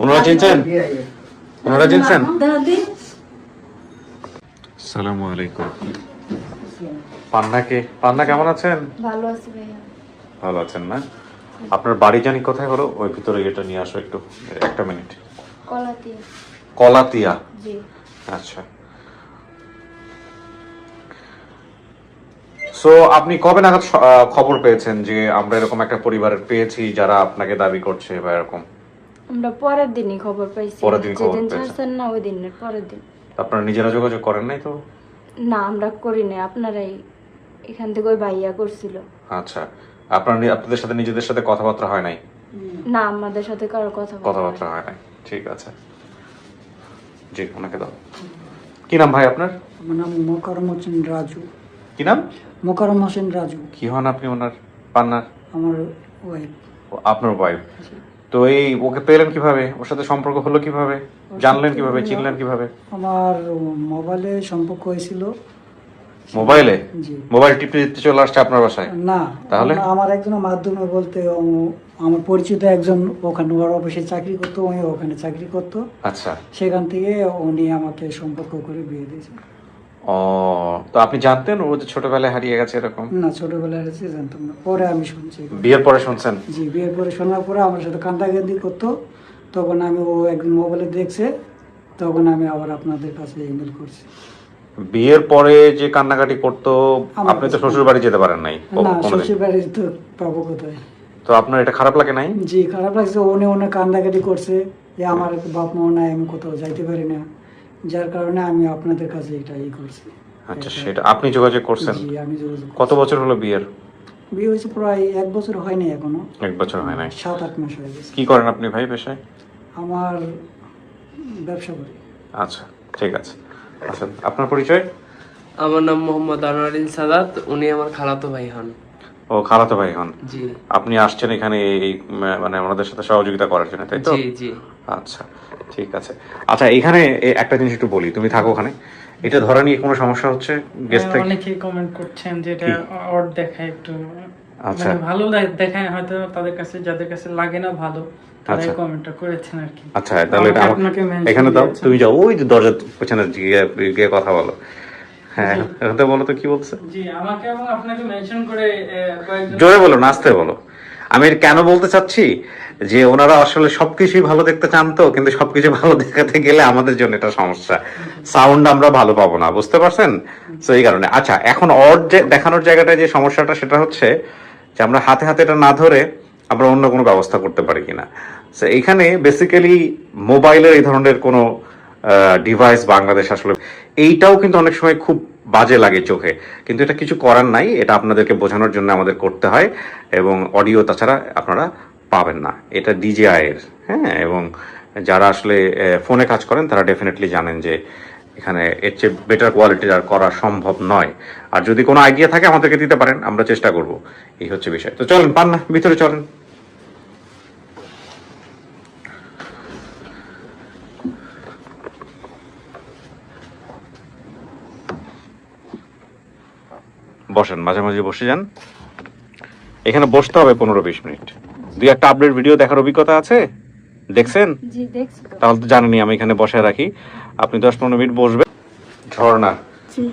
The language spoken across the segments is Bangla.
ওনারা চিনছেন? ওনারা চিনছেন? দাদি। সালামু আলাইকুম। পান্নাকে পান্না কেমন আছেন? ভালো আছি ভাইয়া। ভালো আছেন না? আপনার বাড়ি জানি কোথায় হলো? ওই ভিতরে এটা নিয়ে আসো একটু। একটা মিনিট। কলাতি কলাতিয়া? জি। আচ্ছা। সো আপনি কবে নাগাদ খবর পেয়েছেন যে আমরা এরকম একটা পরিবারের পেয়েছি যারা আপনাকে দাবি করছে বা এরকম? আমরা পরের দিনই খবর পাইছি। পরের দিন খবর যেদিন পেয়েছেন। না ওই দিনের পরের দিন। আপনারা নিজেরা যোগাযোগ করেন নাই তো? না আমরা করি নাই। আপনারাই এখান থেকে ওই ভাইয়া করছিল। আচ্ছা। আপনার আপনাদের সাথে নিজেদের সাথে কথাবার্তা হয় নাই? না আমাদের সাথে কারও কথা কথাবার্তা হয় নাই। ঠিক আছে। জি ওনাকে দাও। কি নাম ভাই আপনার? আমার নাম মোকারম হোসেন রাজু। কি নাম? মোকারম হোসেন রাজু। কি হন আপনি ওনার পান্নার? আমার ওয়াইফ আপনার ওয়াইফ তো এই ওকে পেলেন কীভাবে? ওর সাথে সম্পর্ক হলো কীভাবে? জানলেন কীভাবে? চিনলেন কীভাবে? আমার মোবাইলে সম্পর্ক হয়েছিল। মোবাইলে? মোবাইল টিপতে টিপতে চলে আসছে আপনার বাসায়? না তাহলে? আমার একজনের মাধ্যমে বলতে ও- আমার পরিচিত একজন ওখানে ওর অফিসে চাকরি করতো উনি ওখানে চাকরি করতো। আচ্ছা। সেখান থেকে উনি আমাকে সম্পর্ক করে বিয়ে দিয়েছে। ও তো আপনি জানতেন ও যে ছোটবেলায় হারিয়ে গেছে এরকম? না ছোটবেলায় এসে জানতাম না। পরে আমি শুনছি। বিয়ের পরে শুনছেন? জি বিয়ের পরে শোনার পরে আমার সাথে কান্দাকান্দি করতো। তখন আমি ও একদিন মোবাইলে দেখছে তখন আমি আবার আপনাদের কাছে ইমেল করছি। বিয়ের পরে যে কান্নাকাটি করতো আপনি তো শ্বশুর বাড়ি যেতে পারেন নাই না শ্বশুর বাড়ির তো পাবো কোথায়? তো আপনার এটা খারাপ লাগে নাই? জি খারাপ লাগছে উনি অনেক কান্দাকাটি করছে। যে আমার বাপ মা নাই আমি কোথাও যাইতে পারি না। যার কারণে আমি আপনাদের কাছে এটা ই করছি। আচ্ছা সেটা আপনি যোগাযোগ করছেন? জি আমি যোগাযোগ কত বছর হলো বিয়ের? বিয়ে হয়েছে প্রায় এক বছর হয়নি এখনও। এক বছর হয় নাই। সাত আট মাস হয়ে গেছে। কি করেন আপনি ভাই পেশায়? আমার ব্যবসা করি। আচ্ছা ঠিক আছে। আচ্ছা আপনার পরিচয়? আমার নাম মোহাম্মদ আনোয়ারিন সাদাত উনি আমার খালাতো ভাই হন। ও খালাতো ভাই হন? জি। আপনি আসছেন এখানে এই মানে আমাদের সাথে সহযোগিতা করার জন্য তাই তো? জি জি। আচ্ছা ঠিক আছে। আচ্ছা এখানে একটা জিনিস একটু বলি তুমি থাকো ওখানে। এটা ধরা নিয়ে কোনো সমস্যা হচ্ছে? গেস্ট থেকে? অনেকেই কমেন্ট করছেন যে এটা অড দেখায় একটু। আচ্ছা। মানে ভালো দেখায় হয়তো তাদের কাছে যাদের কাছে লাগে না ভালো তারাই আচ্ছা। কমেন্টটা করেছেন আর কি। আচ্ছা তাহলে এটা আমাকে আপনাকে এখানে দাও। তুমি যাও ওই যে দরজার পেছনে গিয়ে গিয়ে কথা বলো। হ্যাঁ বলো তো কি বলছে? জি আমাকে এবং আপনাকে মেনশন করে জোরে বলো নাচতে বলো। আমি কেন বলতে চাচ্ছি? যে ওনারা আসলে সবকিছুই ভালো দেখতে চান তো, কিন্তু সবকিছু ভালো দেখাতে গেলে আমাদের জন্য এটা সমস্যা। সাউন্ড আমরা ভালো পাবো না, বুঝতে পারছেন? তো এই কারণে। আচ্ছা এখন অর দেখানোর জায়গাটায় যে সমস্যাটা, সেটা হচ্ছে যে আমরা হাতে হাতে এটা না ধরে আমরা অন্য কোনো ব্যবস্থা করতে পারি কিনা। তো এখানে বেসিক্যালি মোবাইলের এই ধরনের কোনো ডিভাইস বাংলাদেশ আসলে এইটাও কিন্তু অনেক সময় খুব বাজে লাগে চোখে। কিন্তু এটা কিছু করার নাই, এটা আপনাদেরকে বোঝানোর জন্য আমাদের করতে হয় এবং অডিও তাছাড়া আপনারা পাবেন না। এটা ডিজিআই এর হ্যাঁ এবং যারা আসলে ফোনে কাজ করেন, তারা ডেফিনেটলি জানেন যে এখানে এর চেয়ে বেটার কোয়ালিটির আর করা সম্ভব নয়। আর যদি কোনো আইডিয়া থাকে, আমাদেরকে দিতে পারেন, আমরা চেষ্টা করব। এই হচ্ছে বিষয়। তো চলেন পান না ভিতরে চলেন। বসেন মাঝে মাঝে বসে যান। এখানে বসতে হবে পনেরো বিশ মিনিট। দুই একটা আপডেট ভিডিও দেখার অভিজ্ঞতা আছে? দেখছেন? তাহলে তো জানেনই আমি এখানে বসে রাখি। আপনি দশ পনেরো মিনিট বসবেন। ঝর্ণা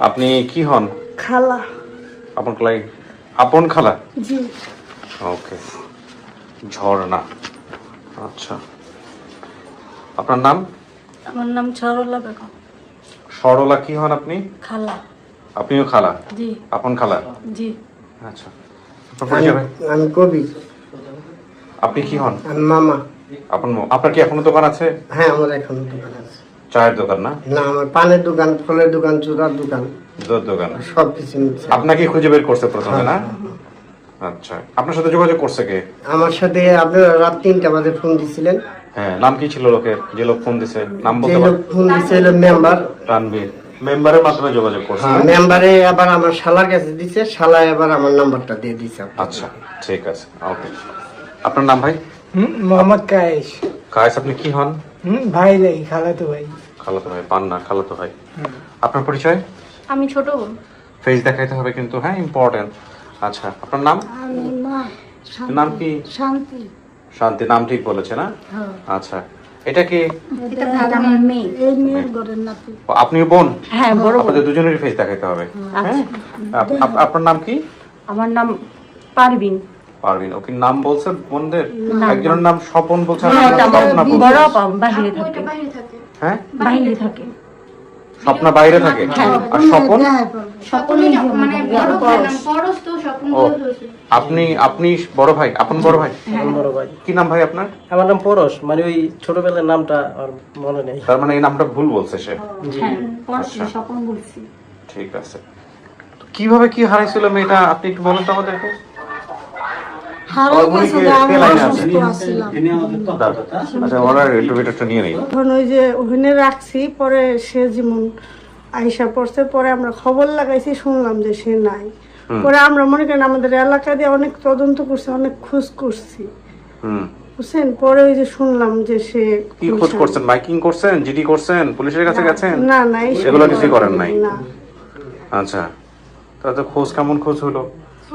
আপনি কি হন? খালা। আপন খালাই আপন খালা? জি। ওকে। ঝর্ণা আচ্ছা। আপনার নাম? আমার নাম সরলা বেগম। সরলা কি হন আপনি? খালা। আপনিও খালা? জি। আপন খালা? জি। আচ্ছা? আমি কবি। আপনি কি হন? আমি মামা। আপন আপনার কি এখনও দোকান আছে? হ্যাঁ আমার এখন দোকান আছে। চায়ের দোকান না? না আমার পানের দোকান ফলের দোকান চুরার দোকান। দুধ দোকান। সব কিছু আপনাকে খুঁজে বের করছে প্রথমে না? আচ্ছা। আপনার সাথে যোগাযোগ করছে কে? আমার সাথে আপনারা রাত তিনটা বাজে ফোন দিছিলেন। হ্যাঁ নাম কি ছিল লোকের? যে লোক ফোন দিছে? নাম যে বলতে লোক ফোন দিছে হলো মেম্বার। তানভীর মেম্বারের মাধ্যমে যোগাযোগ করছে। হ্যাঁ মেম্বারে আবার আমার শালার কাছে দিছে শালা এবার আমার নাম্বারটা দিয়ে দিছে আচ্ছা ঠিক আছে ওকে। আপনার নাম ভাই? মোহাম্মদ কায়েস। কায়েস আপনি কি হন? ভাই লাগি খালাতো ভাই। খালাতো ভাই পান্না খালাতো ভাই। আপনার পরিচয়? আমি ছোট বোন। ফেস দেখাইতে হবে কিন্তু হ্যাঁ ইম্পর্টেন্ট আচ্ছা আপনার নাম? আমি মা নাম কি? শান্তি। শান্তি নাম ঠিক বলেছে না? আচ্ছা এটা কি? আপনিও বোন? হ্যাঁ বড় আপনাদের দুজনেরই ফেস দেখাইতে হবে। হ্যাঁ? আপ- আপ- আপনার নাম কি? আমার নাম পারবিন পারবিন ওকে নাম বলছে বোনদের? একজনের নাম স্বপন বলছে হ্যাঁ। বড় থাকে। হ্যাঁ? বাহিরে থাকে। স্বপ্না বাইরে থাকে? আর স্বপন? সকলেই মানে আপনি আপনি বড় ভাই? আপন বড় ভাই? বড় ভাই। কি নাম ভাই আপনার? আমার নাম পরশ মানে ওই ছোটবেলার নামটা আর মনে নেই। তার মানে এই নামটা ভুল বলছে সে? হ্যাঁ আচ্ছা। স্বপ্ন বলছি। ঠিক আছে। কীভাবে কি হারাইছিল মেয়েটা? আপনি একটু বলেন তো আমাদেরকে। আচ্ছা ওনার ইন্টারভিউটা নিয়ে নেই। তখন ওই যে ওখানে রাখছি পরে সে যেমন আইসা পড়ছে পরে আমরা খবর লাগাইছি শুনলাম যে সে নাই। পরে আমরা মনে করেন আমাদের এলাকা দিয়ে অনেক তদন্ত করছি অনেক খোঁজ করছি। হুম। বুঝছেন? পরে ওই যে শুনলাম যে সে কি খোঁজ করছেন? মাইকিং করছেন? জিডি করছেন? পুলিশের কাছে গেছেন? না না এগুলো কিছুই করেন নাই। না। আচ্ছা তাহলে খোঁজ কেমন খোঁজ হলো?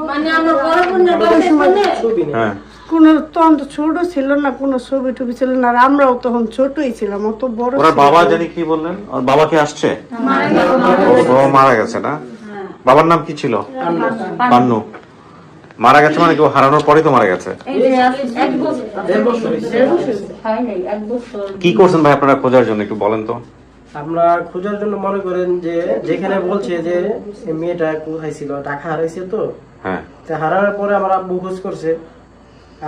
মানে আমার বড় বোনের হ্যাঁ। কোনো তখন তো ছোট ছিল না কোনো ছবি টবি ছিল না আর আমরাও তখন ছোটই ছিলাম অত বড় ছিল বাবা জানি কি বললেন? ওর বাবা কি আসছে? ও বাবা মারা গেছে না? বাবার নাম কি ছিল? পান্নু। মারা গেছে মানে কি হারানোর পরেই তো মারা গেছে? এই যে এক বছর। দেড় বছর। হয়েছে। দেড় বছর। নাই এক বছর। কি করছেন ভাই আপনারা খোঁজার জন্য একটু বলেন তো। আমরা খোঁজার জন্য মনে করেন যে যেখানে বলছে যে মেয়েটা কোথায় ছিল টাকা হারাইছে তো। হ্যাঁ। তা হারানোর পরে আমার আব্বু খোঁজ করছে।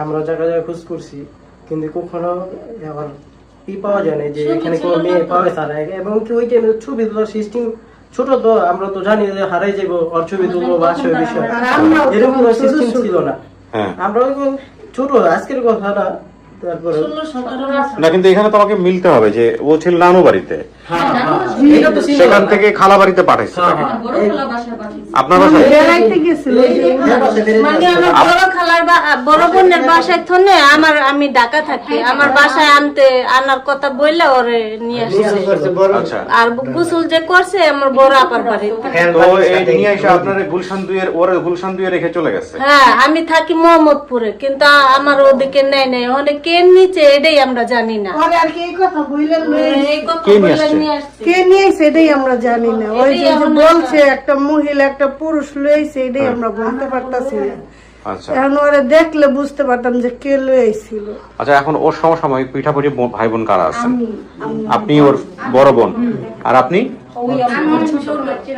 আমরা জায়গায় খোঁজ করছি। কিন্তু কখনো আবার ই পাওয়া যায় না যে এখানে কোনো মেয়ে পাওয়া যায় না। এবং কি ওই টাইমে ছবি তোলার সিস্টেম ছোট তো আমরা তো জানি যে হারাই যাব ওর ছবি তুলবো বা সে বিষয়। এরকম কোনো সিস্টেম ছিল না। হ্যাঁ। আমরা ওই ছোট আজকের কথা না তারপরে না কিন্তু এখানে তোমাকে মিলতে হবে যে ও ছিল নানু বাড়িতে। সেখান থেকে খালা বাড়িতে পাঠাইছে। বড় আপনার বাসায়? বেড়াইতে গেছিল মানে আমার বড় খালার বড় বোনের বাসায় থনে আমার আমি ঢাকা থাকি। আমার বাসায় আনতে আনার কথা বললে ওরে নিয়ে আসছে বড় আচ্ছা। আর গোসল যে করছে আমার বড় আপার বাড়িতে ফ্যান তো এই নিয়ে এসে আপনার গুলশান দুইয়ের ওর গুলশান দুইয়ে রেখে চলে গেছে? হ্যাঁ আমি থাকি মোহাম্মদপুরে কিন্তু আমার ওদিকে নেয় নেই। অনেক কে নিচে এটাই আমরা জানি না। আর কি কথা বললেন? এই কথা কে কে নিয়েছে এটাই আমরা জানি না। ওই যে বলছে একটা মহিলা একটা পুরুষ লইছে এটাই আমরা বলতে পারতাছি না। আচ্ছা। এখন ওরে দেখলে বুঝতে পারতাম যে কে লইছিল আচ্ছা এখন ওর সমসাময়িক পিঠাপুরি বোন- ভাই বোন কারা আছেন আপনি ওর বড় বোন। আর আপনি?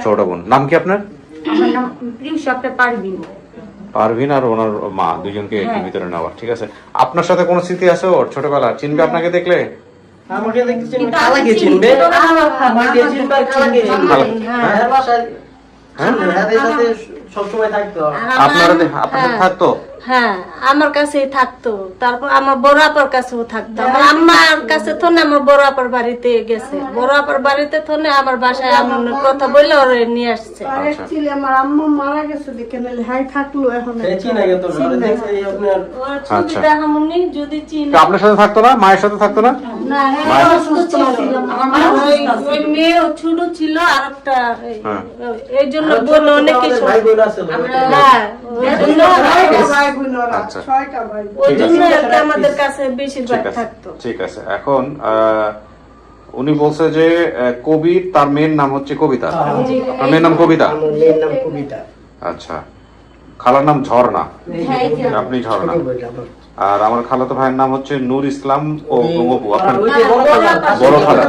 ছোট বোন। নাম কি আপনার? আমার নাম পারভিন। আর ওনার মা দুজনকে ভিতরে নেওয়া ঠিক আছে? আপনার সাথে কোনো স্মৃতি আছে ওর ছোটবেলা চিনবে আপনাকে দেখলে? আমাকে দেখতে চিনবে খালাকে চিনবে আমাকে চিনবে কালা কে চিনবে হ্যাঁ বাসায় হ্যাঁ। সাথে সবসময় থাকতো আপনারা আপনারা থাকতো। হ্যাঁ আমার কাছেই থাকতো। তারপর আমার বড় আপার কাছেও থাকতো। আমার আম্মার কাছে থনে আমার বড় আপার বাড়িতে গেছে। বড় আপার বাড়িতে থনে আমার বাসায় আমার কথা বললে ওরে নিয়ে আসছে। অ্যাকচুয়ালি আমার আম্মা মারা গেছে দেখে হাই থাকল এখন। এই চিনা গেত ঘরে দেখছে আপনার যদি চিন। সাথে থাকতো না? মায়ের সাথে থাকতো না? না অসুস্থ ছিল। আমার ওই- ওই মেয়ে ছোট ছিল আর একটা এই- হ্যাঁ। জন্য বলল অনেকে আমাদের ভাই বোন আছে হ্যাঁ আচ্ছা। আমাদের কাছে বেশিরভাগ ঠিক আছে থাকতো। ঠিক আছে। এখন উনি বলছে যে কবি তার মেয়ের নাম হচ্ছে কবিতা। তার মেয়ের নাম কবিতা? মেয়ের নাম কবিতা। আচ্ছা। খালার নাম ঝর্ণা। আপনি ঝর্ণা। আর আমার খালাতো ভাইয়ের নাম হচ্ছে নূর ইসলাম ও গঙ্গপু আপনার বড় খালা,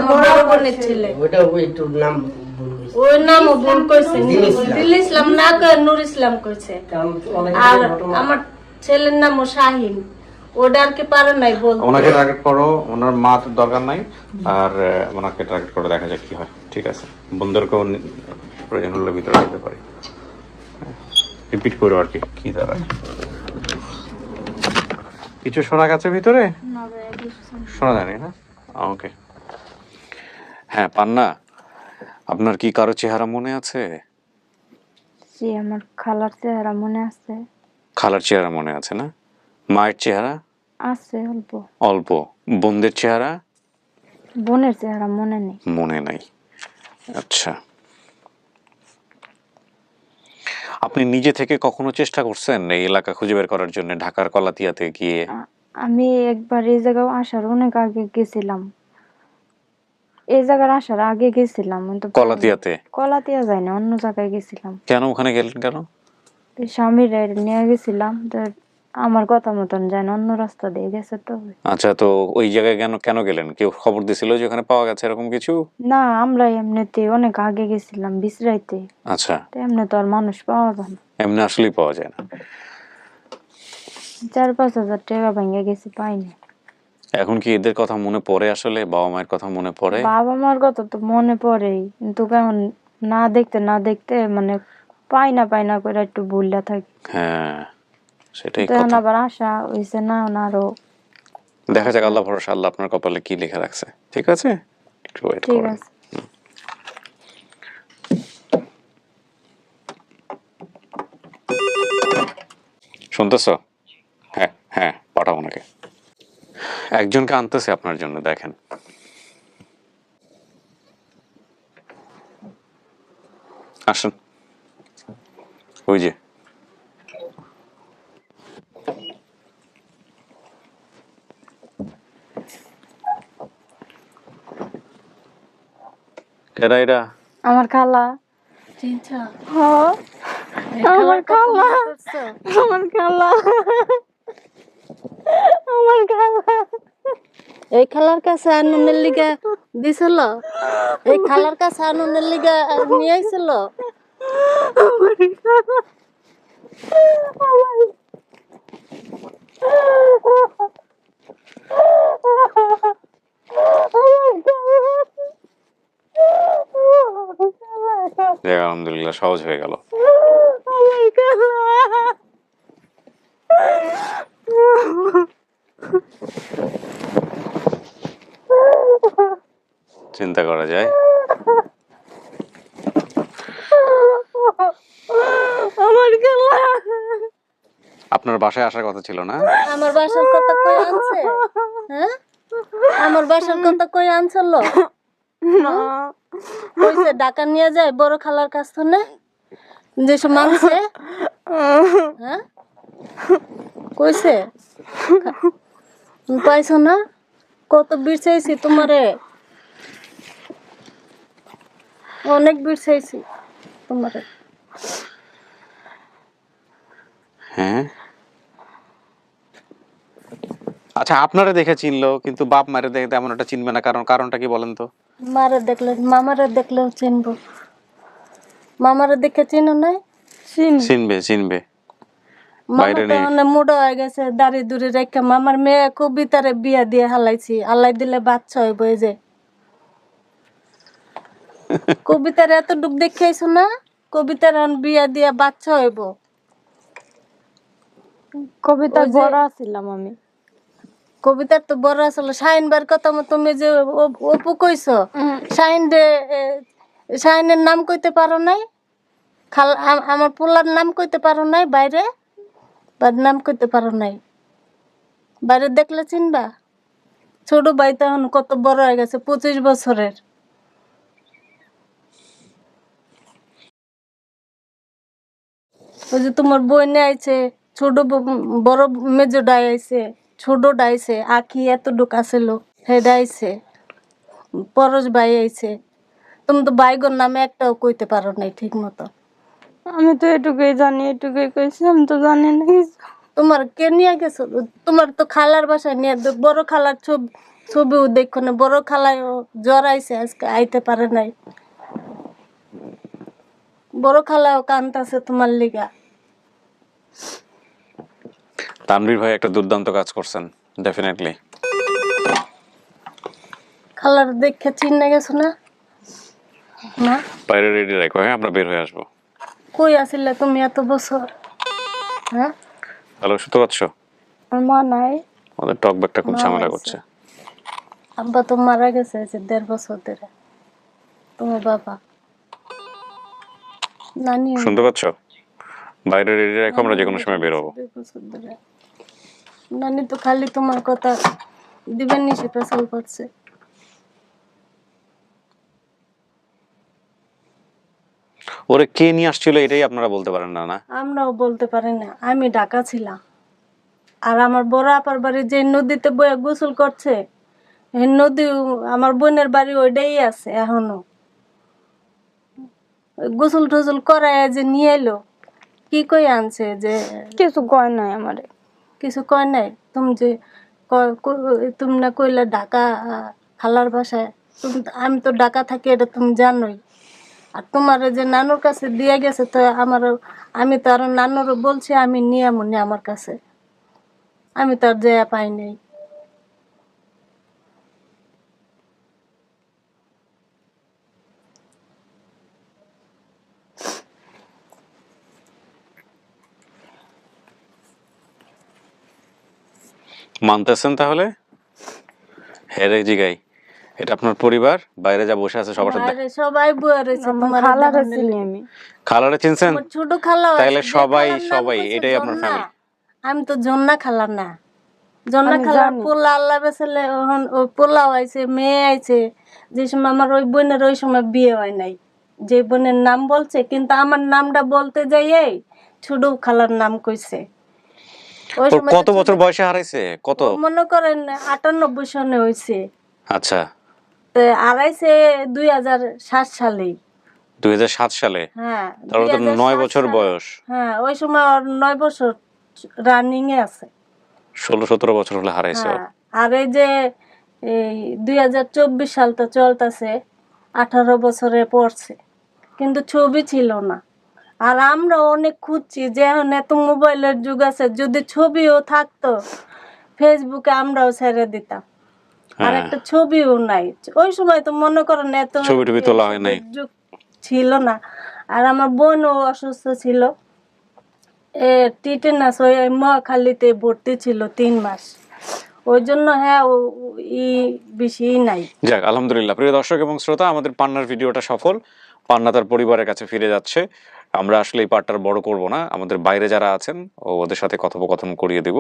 ওর নাম ভুল কইছে দিল ইসলাম। ইসলাম না কয়ে নূর ইসলাম কইছে আর আমার ছেলের নাম ও শাহিন। ওটা আর কি পারে নাই বলতে ওনাকে টার্গেট করো ওনার মা তো দরকার নাই। আর ওনাকে টার্গেট করে দেখা যাক কি হয়। ঠিক আছে। বন্ধুদেরকেও প্রয়োজন হলে ভিতরে দিতে পারি। রিপিট করো আর কি কি দাঁড়ায় কিছু শোনা গেছে ভিতরে? শোনা যায়নি না ওকে হ্যাঁ পান্না। আপনার কি কারও চেহারা মনে আছে? জি আমার খালার চেহারা মনে আছে। খালার চেহারা মনে আছে না? মায়ের চেহারা? আছে অল্প। অল্প। বোনদের চেহারা? বোনের চেহারা মনে নেই। মনে নাই। আচ্ছা। আপনি নিজে থেকে কখনো চেষ্টা করছেন এই এলাকা খুঁজে বের করার জন্য? ঢাকার কলাতিয়াতে গিয়ে? আমি একবার এই জায়গায় আসার অনেক আগে গেছিলাম। এই জায়গার আসার আগে গেছিলাম কিন্তু কলাতিয়াতে কলাতিয়া যায়নি অন্য জায়গায় গেছিলাম। কেন? ওখানে গেলেন কেন? স্বামীর নিয়ে গেছিলাম তো আমার কথা মতন যায় অন্য রাস্তা দিয়ে গেছে তো। আচ্ছা তো ওই জায়গায় কেন কেন গেলেন? কেউ খবর দিছিল যে ওখানে পাওয়া গেছে এরকম কিছু? না আমরা এমনিতে অনেক আগে গেছিলাম বিশ্রাইতে। আচ্ছা। তো এমনি তো আর মানুষ পাওয়া যায় না। এমনি আসলেই পাওয়া যায় না। চার পাঁচ হাজার টাকা ভেঙে গেছি পাইনি। এখন কি এদের কথা মনে পড়ে আসলে? বাবা মায়ের কথা মনে পড়ে? বাবা মার কথা তো মনে পড়েই। কিন্তু কেমন না দেখতে না দেখতে মানে পাই না পাই না করে একটু ভুললা থাকি। হ্যাঁ সেটাই কথা। আবার আশা হইছে না আরও দেখা যাক আল্লাহ ভরসা আল্লাহ আপনার কপালে কি লেখা রাখছে। ঠিক আছে? একটু ওয়েট ঠিক আছে। শুনতেছ? হ্যাঁ হ্যাঁ পাঠাবো ওনাকে। একজনকে আনতেছে আপনার জন্য দেখেন। আসুন। ওই যে। এরা আমার খালা। হ্যাঁ। আমার খালা। আমার খালা। আমার খালা। এই খালার কাছে আনুনের লিগা দিছিল। এই খালার কাছে আনুনের লিগা নিয়ে আইছিল। আলহামদুলিল্লাহ সহজ হয়ে গেল। চিন্তা করা যায়। আমার খালা আপনার বাসায় আসার কথা ছিল না? আমার বাসার কথা কই আনছে? হ্যাঁ? আমার বাসার কথা কই আনছিল কইছে ঢাকা নিয়ে যায় বড় খালার কাছ থেকে? যেসব মাংসে হ্যাঁ? কইছে? পাইছো না? কত বিরছাইছি তোমারে? অনেক বিরছাইছি তোমারে। হ্যাঁ? আচ্ছা আপনারা দেখে চিনলো কিন্তু বাপ মারে দেখে তেমন একটা চিনবে না কারণ কারণটা কি বলেন তো? মারে দেখলে মামারে দেখলেও চিনবো। মামারে দেখে চিনো নাই? চিনবে চিনবে। বাইরে নেই। মুডো হয়ে গেছে দাড়ি দুড়ি রেখে। মামার মেয়ে কবিতারে বিয়া দিয়ে হালাইছি দিলে বাচ্চা হইব এই যে। কবিতার এত ডুব দেখাইছো না? কবিতার বিয়া দিয়া বাচ্চা হইব। কবিতা বড় আমি। কবিতার তো বড় আসলে শাহিনবার কথা তুমি যে অপ- অপু কইছো শাহিন শাহিনের নাম কইতে পারো নাই? খাল আম- আমার পোলার নাম কইতে পারো নাই বাইরে? বা নাম কইতে পারো নাই। বাইরে দেখলে চিনবা? ছোট ভাই তখন কত বড় হয়ে গেছে, পঁচিশ বছরের। ওই যে তোমার বইনে আইছে, ছোট বড় মেজো ডাই আইছে, ছোট ডাইছে, আখি এত ডুক আছিল হেড আইছে পরশ ভাই আইছে। তুমি তো বাইগর নামে একটাও কইতে পারো নাই ঠিক মতো আমি তো এটুকুই জানি এটুকুই কইছি আমি তো জানি না কিছু। তোমার কে নিয়ে গেছো? তোমার তো খালার বাসায় নিয়ে বড় খালার ছবি ছবিও দেখো না বড় খালায় জ্বর আইছে আজকে আইতে পারে নাই। বড় খালাও কান্তাছে তোমার লিগা। তানভীর ভাই একটা দুর্দান্ত কাজ করছেন ডেফিনেটলি খালার দেখে চিনে গেছো না? না? বাইরে রেডি রাখো হ্যাঁ আমরা বের হয়ে আসব। কই আসিলে তুমি এত বছর? হ্যাঁ? হ্যালো শুনতে পাচ্ছ? আমার মা নাই। ওদের টক ব্যাগটা খুব ঝামেলা করছে। আব্বা তো মারা গেছে যে দেড় বছর ধরে। তোমার বাবা? নানি শুনতে পাচ্ছ? বাইরের রেডি রাখো আমরা যে কোনো সময় বছর ধরে। নানি তো খালি তোমার কথা দিবেন নি সে পেছাল করছে ওরে কে নিয়ে আসছিল এটাই আপনারা বলতে পারেন না না? আমরাও বলতে পারি না আমি ঢাকা ছিলাম। আর আমার বড় আপার বাড়ি যে নদীতে বয়ে গোসল করছে এই নদী আমার বোনের বাড়ি ওইটাই আছে এখনও। গোসল টোসল করায় যে নিয়ে এলো কি কই আনছে যে কিছু কয় নাই আমারে। কিছু কয় নাই? তুমি যে তুমি না কইলে ঢাকা খালার ভাষায় তুমি আমি তো ঢাকা থাকি এটা তুমি জানোই। আর তোমার যে নানুর কাছে দিয়ে গেছে, তো আমার আমি তো আর নানুর বলছি, আমি নিয়ে মনে আমার কাছে। আমি তো আর জায়গা পাই নাই। মানতেছেন তাহলে? হেরে জিগাই। এটা আপনার পরিবার? বাইরে যা বসে আছে সবার সাথে সবাই তোমার খালারে চিনি আমি। খালারে চিনছেন? আমার ছোট খালা যে সবাই- সবাই, এটাই আপনার family। আমি তো জন্না খালার না। জন্না আমি পোলা আল্লাহ বেসলে ওই পোলাও আইছে মেয়ে আইছে। যে সময় আমার ওই বোনের ওই সময় বিয়ে হয় নাই। যে বোনের নাম বলছে কিন্তু আমার নামটা বলতে যাই ছোট খালার নাম কইছে। ওই সময় কত বছর বয়সে হারাইছে? কত? মনে করেন আটানব্বই সনে হয়েছে আচ্ছা। তো আড়াইছে দুই হাজার সাত সালেই দুই সালে? হ্যাঁ তারপর তো নয় বছর বয়স। হ্যাঁ ওই সময় ওর নয় বছর রানিং এ আছে। ষোলো সতেরো বছর হলে হারাইছে হ্যাঁ আর এই যে এই দুই হাজার চব্বিশ সাল তো চলতেছে আঠারো বছরে পড়ছে। কিন্তু ছবি ছিল না। আর আমরা অনেক খুঁজছি যে এখন এত মোবাইলের যুগ আছে যদি ছবিও থাকতো ফেসবুকে আমরাও ছেড়ে দিতাম। আর হ্যাঁ। একটা ছবিও নাই। ওই সময় তো মনে করেন এত ছবি টবি তোলা হয় নাই। ছিল না। আর আমার বোনও অসুস্থ ছিল। এ টিটেনাস ওই মহাখালীতে ভর্তি ছিল তিন মাস। ওই জন্য হ্যাঁ ই বেশি নাই। যাক আলহামদুলিল্লাহ। প্রিয় দর্শক এবং শ্রোতা আমাদের পান্নার ভিডিওটা সফল। পান্না তার পরিবারের কাছে ফিরে যাচ্ছে। আমরা আসলে এই পার্টটার বড় করব না। আমাদের বাইরে যারা আছেন ও ওদের সাথে কথোপকথন করিয়ে দিব।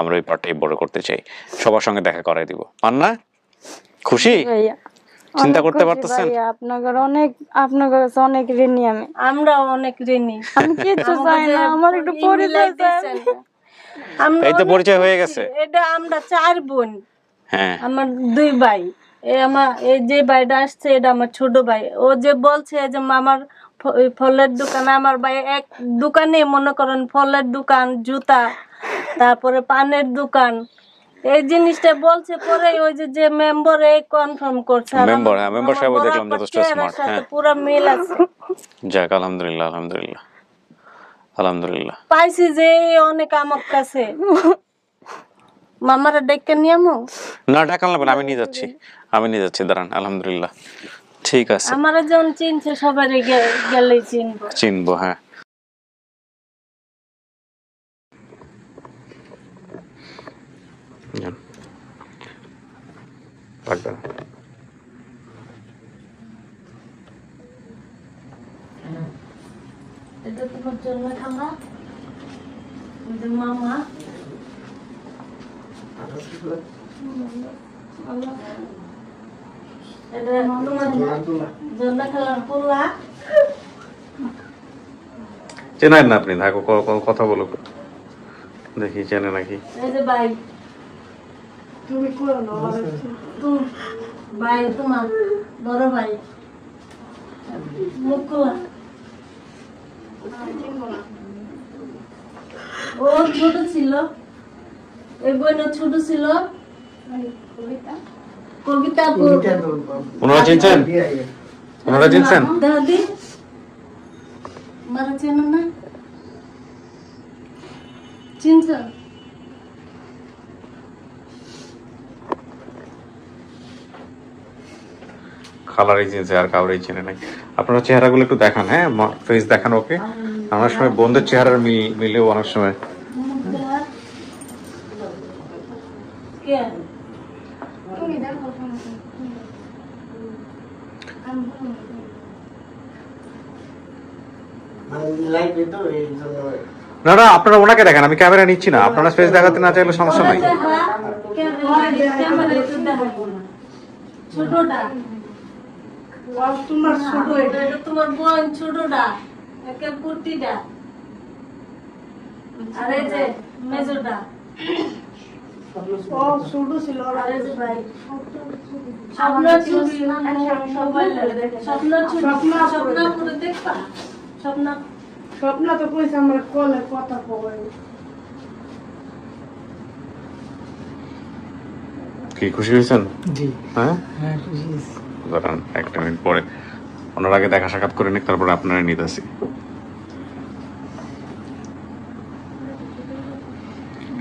আমরা এই পার্টটাই বড় করতে চাই। সবার সঙ্গে দেখা করাই দিব। পান্না খুশি? চিন্তা অনেক করতে পারতেছেন? আপনাদের অনেক আপনার কাছে অনেক ঋণী আমি। আমরাও অনেক ঋণী। আমি কিচ্ছু চাই না। আমার একটু পরিচয়। আমরা এই তো পরিচয় হয়ে গেছে। এটা আমরা চার বোন। হ্যাঁ। আমার দুই ভাই। এ আমার এই যে ভাইটা আসছে এটা আমার ছোট ভাই। ও যে বলছে যে মামার ফলের দোকান আমার ভাই এক দোকানে মনে করেন ফলের দোকান জুতা তারপরে পানের দোকান। এই জিনিসটা বলছে পরে ওই যে যে মেম্বার এই কনফার্ম করছে। Member, হ্যাঁ, সাহেবও বড় দেখলাম যথেষ্ট সাথে হ্যাঁ। পুরো মিল আছে। যাক আলহামদুলিল্লাহ আলহামদুলিল্লাহ। আলহামদুলিল্লাহ। পাইছি যে অনেক আমার কাছে। মামারা ডেকে নিয়ে আমো? না ডাকাল না আমি নিয়ে যাচ্ছি। আমি নিয়ে যাচ্ছি দাঁড়ান আলহামদুলিল্লাহ। ঠিক আছে। আমারা যখন চিনছে সবারই গে- গেলেই চিনবো। চিনবো হ্যাঁ। লাগবে না। এটা তোমার জন্য খালা ওই যে মামা। এটা পোলা। চেনেন না আপনি? থাকো কথা বলুক দেখি চেনে নাকি? এই যে ভাই। তুমি করো না তুমি ভাই তোমার বড় ভাই। মুখ ও ছোট ছিল। এই বইটা ছোট ছিল। কবিতা। পড়তো। ওনারা চিনছেন? ওনারা চিনছেন? দাদি মারা চেন না? চিনছ খালারই চিনছে আর কাউরেই চেনে নাই। আপনারা চেহারাগুলো একটু দেখান হ্যাঁ? ফেস দেখান ওকে। অনেক সময় বন্ধুর চেহারার মিল মিলেও অনেক সময়। লাইভে তো এই জন্য না না আপনারা ওনাকে দেখেন আমি ক্যামেরা নিচ্ছি না। আপনারা ফেস দেখাতে না চাইলে সমস্যা নাই। স্বপ্ন স্বপ্ন দেখবা? স্বপ্ন স্বপ্ন তো কইছে আমরা কলে কথা কই কি খুশি হয়েছেন? জি। হ্যাঁ? হ্যাঁ খুশি হয়েছি। দাঁড়ান একটা মিনিট পরে। ওনার আগে দেখা সাক্ষাৎ করে নিক তারপরে আপনারা নিতেছি।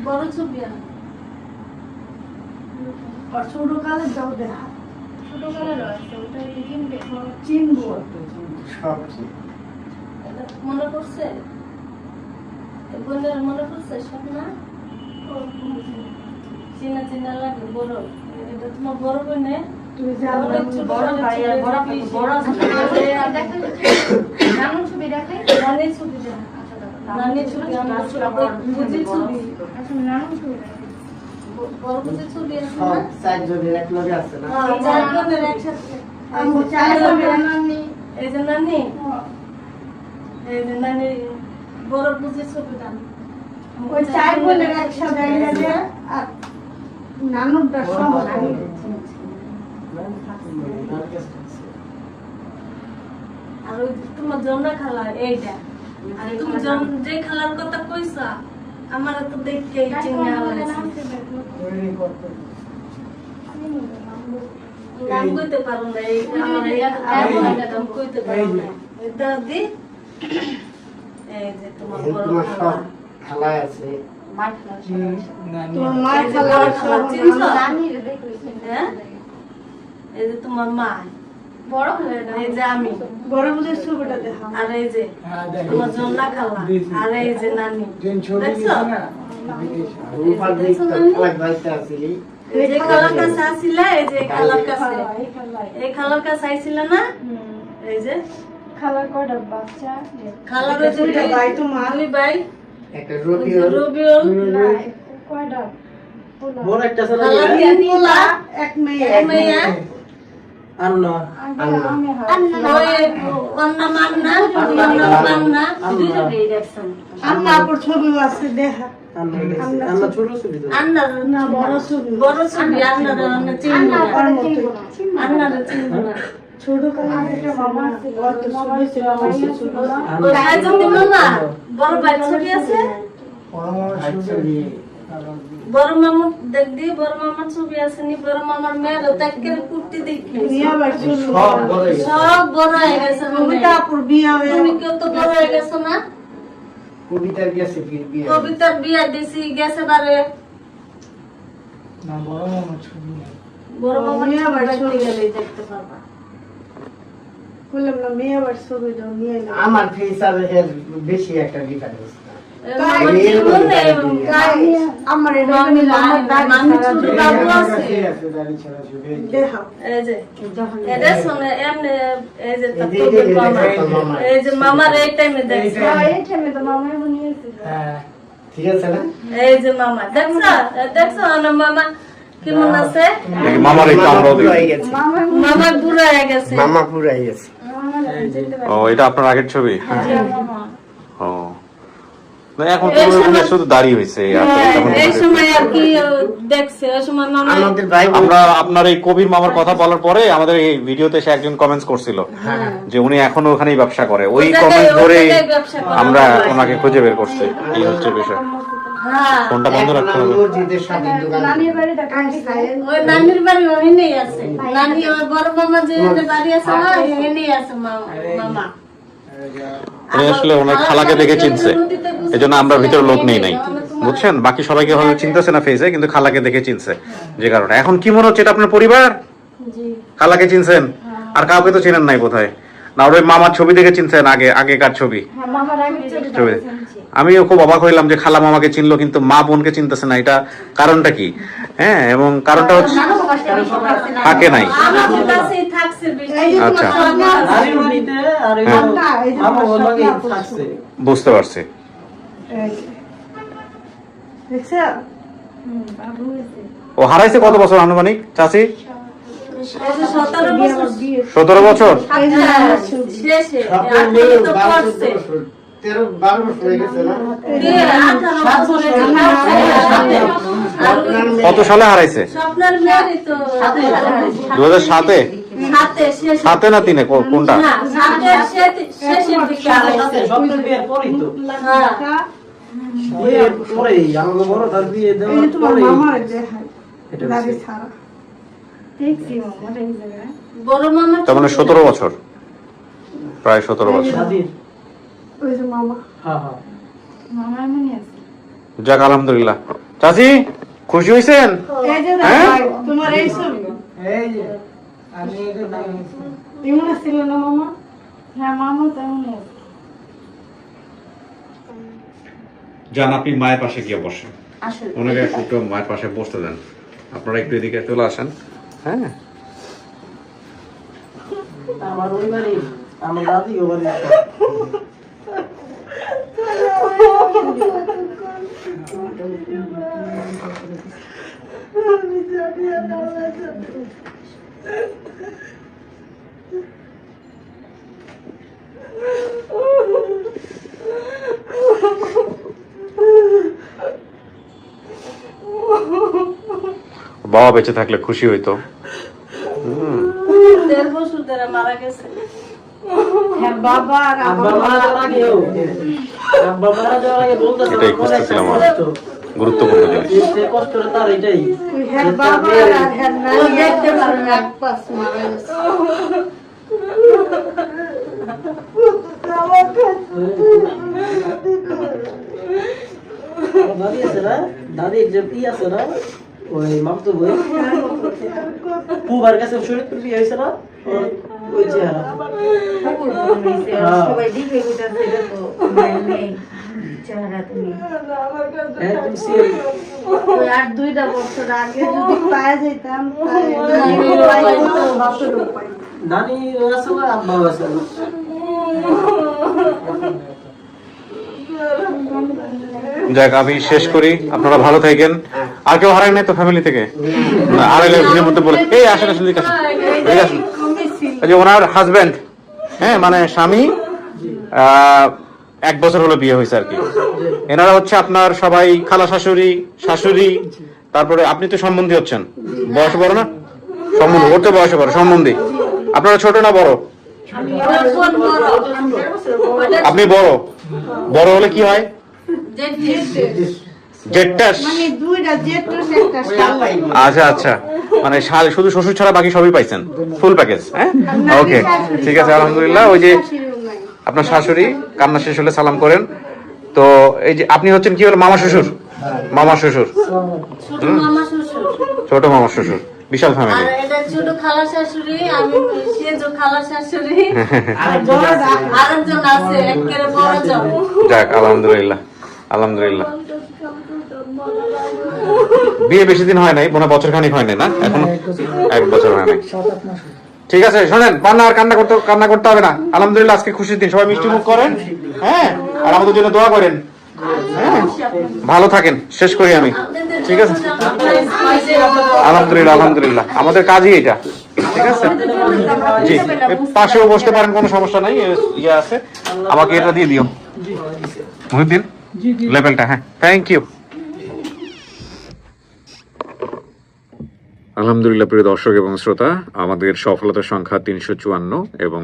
বড় ছবি আর ছোট কালে যাও দেখা। ছোট করে রয়েছে ওটা চিনবো। সব মনে পড়ছে? বোনের মনে পড়ছে স্বপ্ন চিনা চিনা লাগে বড়। এটা তোমার বড় বোনে? না? হ্যাঁ, একসাথে। এই যে নানি? এই যে নানি বড় বুঝি ওই চাই বলে একসাথে আইলা আর নানুরটা সব আর ওই তোমার জন্না খালা এইটা। আর তুমি যে খালার কথা কইছা আমার তো দেখতে চিন্তা নাম কইতে পারো না এই আমার কইতে পারো না। দাদি তোমার এই যে এই যে তোমার মা। বড় এই যে আমি। বড় বুঝের ছবিটা দেখা। আর এই যে তোমার জন্না খালা। আর এই যে নানি। দেখছ? এই খালার কাছে আসিলা এই যে খালার কাছে। এই খালার কাছে আইছিল না? এই যে খালার কয়টা বাচ্চা? খালার দুইটা ভাই তোমার। দুই ভাই একটা রবিউল। রবিউল। কয়টা? বড় একটা ছেলে। এক মেয়ে। এক মেয়ে। আন্না। ছবি আছে দেখা। আর না আর না ছোট ছবি তো। বড় ছবি। বড় ছবি আন্নার অন্য চিনব না আর মতো আন্নার চিনব না ছোট কালে একটা মামা কত ছবি ছিল আমার সে ছবি ওই ভাই যদি মামা বড় ভাই ছবি আছে বড় মামা দেখ দি বড় মামার ছবি আছে নি বড় মামার মেয়ের তাকের কুর্তি দেখি নিয়ে আবার ছবি সব বড় সব বড় হয়ে গেছে মনে কবিতা হয়। আপুর বিয়ে হয়ে তুমি কেউ তো বড় হয়ে গেছো না কবিতার গেছে ফির বিয়ে কবিতার বিয়া দিছি গেছে বারে না বড় মামার ছবি নেই। বড় মামার নিয়ে আবার ছবি ছবি। গেলেই দেখতে পারবা বললাম না মেয়ে আবার ছবি নিয়ে আমার ফেস আর এর বেশি একটা ডিফারেন্স মামি মামি। আছে। দেখাও এই যে মামা মামা। দেখছ হ্যাঁ ঠিক আছে না? এই যে মামা দেখছ দেখছ মামা কেমন আছে? মামার একটু পুরাই গেছে মামা বুড়া হয়ে গেছে। মামা পুরাই গেছে। ও এটা আপনার আগের ছবি? ও না এখন এই মানে শুধু দাড়ি হয়েছে তো হ্যাঁ, এই সময় আর কি দেখছে ওই সময় মামা আমাদের ভাই আমরা আপনার এই কবির মামার কথা বলার পরে আমাদের এই ভিডিওতে সে একজন কমেন্টস করছিল যে উনি এখনও ওখানেই ব্যবসা করে। ওই কমেন্ট ওই ধরে। আমরা ওনাকে খুঁজে বের করছি এই হচ্ছে বিষয়। হ্যাঁ। ফোনটা বন্ধ রাখতে হবে। ওই নানির বাড়ি ওখানেই আছে। নানি ওই বড় মামা যে বাড়ি আছে না ওখানেই আছে মামা। আসলে ওনার খালাকে দেখে চিনছে। এই জন্য আমরা ভিতরে লোক নেই নাই। বুঝছেন? বাকি সবাইকে হয়তো চিনতেছে না ফেসে কিন্তু খালাকে দেখে চিনছে যে কারণে। এখন কি মনে হচ্ছে এটা আপনার পরিবার? খালাকে চিনছেন? আর কাউকে তো চেনেন নাই কোথায় না ওর ওই মামার ছবি দেখে চিনছেন আগে আগেকার ছবি। ছবি আমিও খুব অবাক হইলাম যে খালা মামাকে চিনলো কিন্তু মা বোনকে চিনতেছে না। এটা কারণটা কি? হ্যাঁ এবং কারণটা হচ্ছে থাকে নাই। আচ্ছা। হ্যাঁ। বুঝতে পারছি। ও হারাইছে কত বছর আনুমানিক যে সতেরো বছর। তেরো বারো বছর হয়ে গেছে না? কত সালে হারাইছে? স্বপ্নের মেয়েরই তো। দু হাজার সাতে? সাথে সাতে না তিনে? কোনটা? হ্যাঁ তার মানে সতেরো বছর। প্রায় সতেরো বছর। ওই যে মামা। হ্যাঁ হ্যাঁ। যাক আলহামদুলিল্লাহ। চাচি খুশি হয়েছেন এই যে হ্যাঁ? তোমার এই ছবি। এই যে আমি এটা দেখেছি। ছিল না মামা? হ্যাঁ মামা তেমনই আছে। যান আপনি মায়ের পাশে গিয়ে বসেন। ওনাকে একটু মায়ের পাশে বসতে দেন। আপনারা একটু এদিকে চলে আসেন। হ্যাঁ? আমার ওই বাড়ি আমার দাদি ও বাড়ি। বাবা বেঁচে থাকলে খুশি হইতো। দেড় বছর ধরে মারা গেছে। এটাই আমার একটা খুঁজতেছিলাম আমার। গুরুত্বপূর্ণ জিনিস। এটাই। হ্যাঁ বাবা আর হ্যাঁ দাদি আছে না? দাদির যে ই আছে না ওই মামতো বই। পুবার কাছে শরীর হয়েছে না? হ্যাঁ। একদম সেম ওই আর দুইটা বছর আগে যদি পাওয়া যেতাম তাহলে পাইতাম, বাপেরও পাইতাম। নানি আছে না আব্বাও যাক আমি শেষ করি। আপনারা ভালো থাকেন। আর কেউ হারায় নাই তো ফ্যামিলি থেকে? না, আর ভিড়ের মধ্যে বলে এই আসেন আসেন। যে ওনার হাজবেন্ড হ্যাঁ মানে স্বামী এক বছর হলো বিয়ে হয়েছে আর কি। এনারা হচ্ছে আপনার সবাই খালা শাশুড়ি শাশুড়ি তারপরে আপনি তো সম্বন্ধী হচ্ছেন। বয়স বড় না? সম্বন্ধী ওর তো বয়স বড় সম্বন্ধী। আপনারা ছোট না বড়? আপনি বড়? বড় হলে কি হয়। জেটটাস মানে। আচ্ছা আচ্ছা। মানে শাল শুধু শ্বশুর ছাড়া বাকি সবই পাইছেন? ফুল প্যাকেজ হ্যাঁ? ওকে ঠিক আছে আলহামদুলিল্লাহ। ওই যে আপনার শাশুড়ি কান্না শেষ হলে সালাম করেন। তো এই যে আপনি হচ্ছেন কি হলো? মামা শ্বশুর? মামা শ্বশুর। ছোট মামা শ্বশুর। ছোট মামা শ্বশুর বিশাল ফ্যামিলি ছোট খালা শাশুড়ি আমি খালা শাশুড়ি। আরেকজন আছে বড় যাক আলহামদুলিল্লাহ আলহামদুলিল্লাহ। বিয়ে বেশি দিন হয় নাই মনে বছর খানিক হয় নাই না? এখন এক বছর। হয় নাই। ঠিক আছে শোনেন পান্না আর কান্না করতে কান্না করতে হবে না। আলহামদুলিল্লাহ আজকে খুশির দিন। সবাই মিষ্টি মুখ করেন হ্যাঁ? আর আমাদের জন্য দোয়া করেন হ্যাঁ? ভালো থাকেন শেষ করি আমি। ঠিক আছে? আলহামদুলিল্লাহ আলহামদুলিল্লাহ। আমাদের কাজই এটা। ঠিক আছে? জি। পাশেও বসতে পারেন কোনো সমস্যা নাই ইয়ে আছে। আমাকে এটা দিয়ে দিও। মহিউদ্দিন লেভেলটা হ্যাঁ। থ্যাংক ইউ আলহামদুলিল্লাহ প্রিয় দর্শক এবং শ্রোতা আমাদের সফলতার সংখ্যা তিনশো চুয়ান্ন এবং